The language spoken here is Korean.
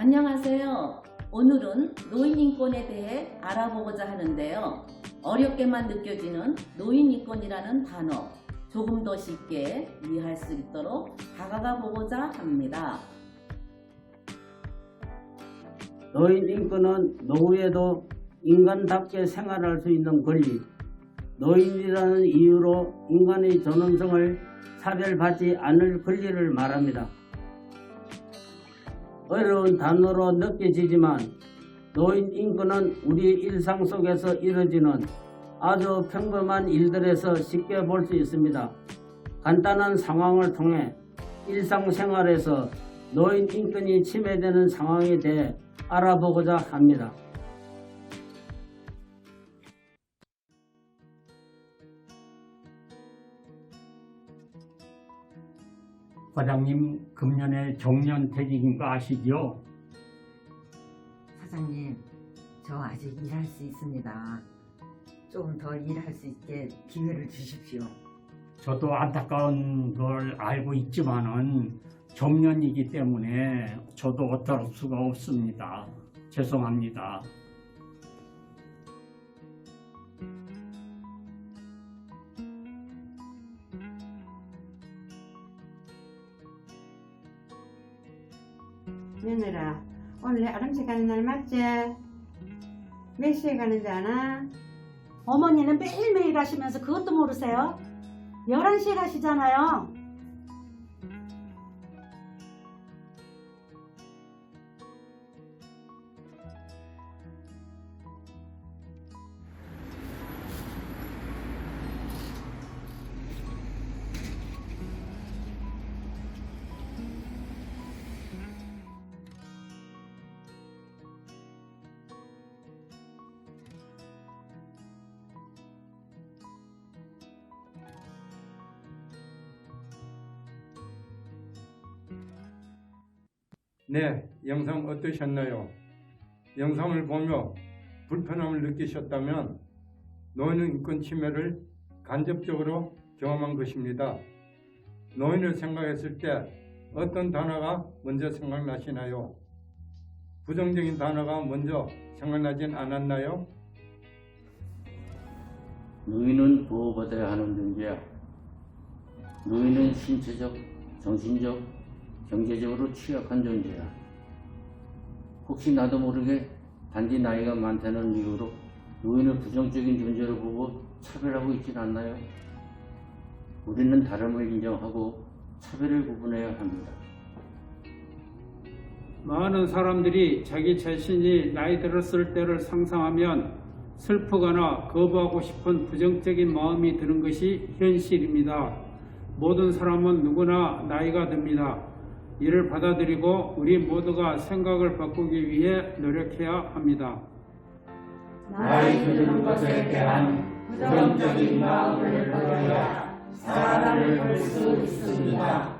안녕하세요. 오늘은 노인 인권에 대해 알아보고자 하는데요. 어렵게만 느껴지는 노인 인권이라는 단어 조금 더 쉽게 이해할 수 있도록 다가가 보고자 합니다. 노인 인권은 노후에도 인간답게 생활할 수 있는 권리, 노인이라는 이유로 인간의 존엄성을 차별받지 않을 권리를 말합니다. 어려운 단어로 느껴지지만 노인 인권은 우리 일상 속에서 이루어지는 아주 평범한 일들에서 쉽게 볼 수 있습니다. 간단한 상황을 통해 일상생활에서 노인 인권이 침해되는 상황에 대해 알아보고자 합니다. 과장님 금년에 정년퇴직인 거 아시죠? 사장님, 저 아직 일할 수 있습니다. 좀더 일할 수 있게 기회를 주십시오. 저도 안타까운 걸 알고 있지만은 정년이기 때문에 저도 어쩔 수가 없습니다. 죄송합니다. 며느라 오늘 내 아름씨 가는 날 맞지? 몇 시에 가는지 아나? 어머니는 매일매일 가시면서 그것도 모르세요? 11시에 가시잖아요. 네, 영상 어떠셨나요? 영상을 보며 불편함을 느끼셨다면 노인 인권 침해를 간접적으로 경험한 것입니다. 노인을 생각했을 때 어떤 단어가 먼저 생각나시나요? 부정적인 단어가 먼저 생각나진 않았나요? 노인은 보호받아야 하는 존재야. 노인은 신체적, 정신적, 경제적으로 취약한 존재야. 혹시 나도 모르게 단지 나이가 많다는 이유로 노인을 부정적인 존재로 보고 차별하고 있진 않나요? 우리는 다름을 인정하고 차별을 구분해야 합니다. 많은 사람들이 자기 자신이 나이 들었을 때를 상상하면 슬프거나 거부하고 싶은 부정적인 마음이 드는 것이 현실입니다. 모든 사람은 누구나 나이가 듭니다. 이를 받아들이고 우리 모두가 생각을 바꾸기 위해 노력해야 합니다. 나이 드는 것에 대한 부정적인 마음을 버려야 사람을 볼 수 있습니다.